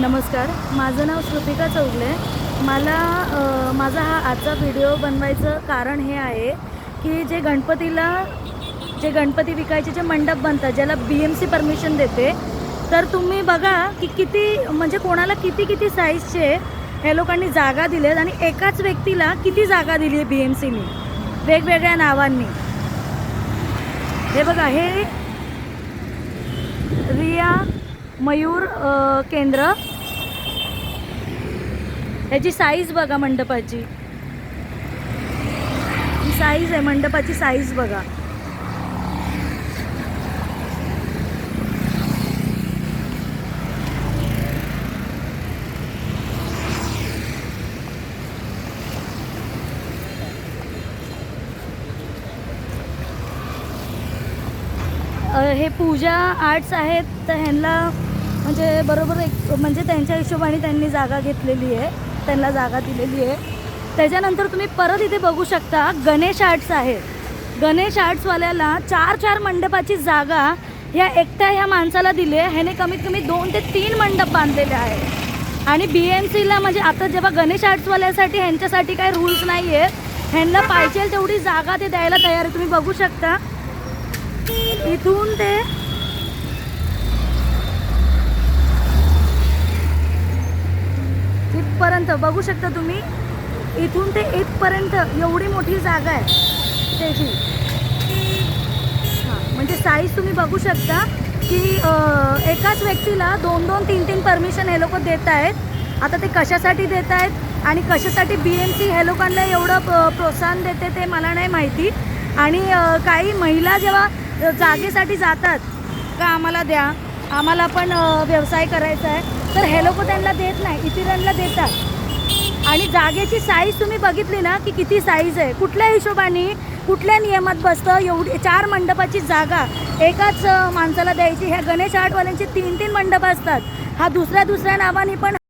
नमस्कार माझं नाव श्रुतिका चौगले. मला माझा हा आजचा व्हिडिओ बनवायचं कारण हे आहे की जे गणपतीला जे गणपती विकायचे जे मंडप बनतात ज्याला बी एम सी परमिशन देते तर तुम्ही बघा की किती म्हणजे कोणाला किती किती साईजचे हे लोकांनी जागा दिल्यात आणि एकाच व्यक्तीला किती जागा दिली आहे बी एम सीनी वेगवेगळ्या नावांनी. हे बघा हे रिया मयूर केंद्र. ह्याची साईज बघा मंडपाची. ही साईज आहे मंडपाची साईज बघा. हे पूजा आर्ट्स आहेत तर ह्यांना म्हणजे बरोबर एक म्हणजे त्यांच्या हिशोबाने त्यांनी जागा घेतलेली आहे त्यांना जागा दिलेली आहे. त्याच्यानंतर तुम्ही परत इथे बघू शकता गणेश आर्ट्स आहे. गणेश आर्ट्सवाल्याला चार चार मंडपाची जागा ह्या एकट्या ह्या माणसाला दिली आहे. ह्याने कमीत कमी दोन ते तीन मंडप बांधलेले आहे आणि बी एम सीला म्हणजे आता जेव्हा गणेश आर्ट्सवाल्यासाठी ह्यांच्यासाठी काही रूल्स नाही आहेत ह्यांना पाहिजे तेवढी जागा ते द्यायला तयार आहे. तुम्ही बघू शकता. इथून ते इथपर्यंत बघू शकता तुम्ही इथून ते इथपर्यंत एवढी मोठी जागा आहे त्याची. हां म्हणजे साईज तुम्ही बघू शकता की एकाच व्यक्तीला दोन दोन तीन तीन परमिशन हे लोक देत आहेत. आता ते कशासाठी देत आहेत आणि कशासाठी बी एम सी हे लोकांना एवढं प्रोत्साहन देते ते मला नाही माहिती. आणि काही महिला जेव्हा जागेसाठी जातात का आम्हाला द्या आम्हाला पण व्यवसाय करायचा आहे तर हे लोक त्यांना देत नाही इतरांना देतात. आणि जागेची साईज तुम्ही बघितली ना की किती साईज आहे. कुठल्या हिशोबाने कुठल्या नियमात बसतं एवढी चार मंडपाची जागा एकाच माणसाला द्यायची. ह्या गणेश आर्टवाल्यांचे तीन तीन मंडप असतात. हा दुसऱ्या दुसऱ्या नावाने पण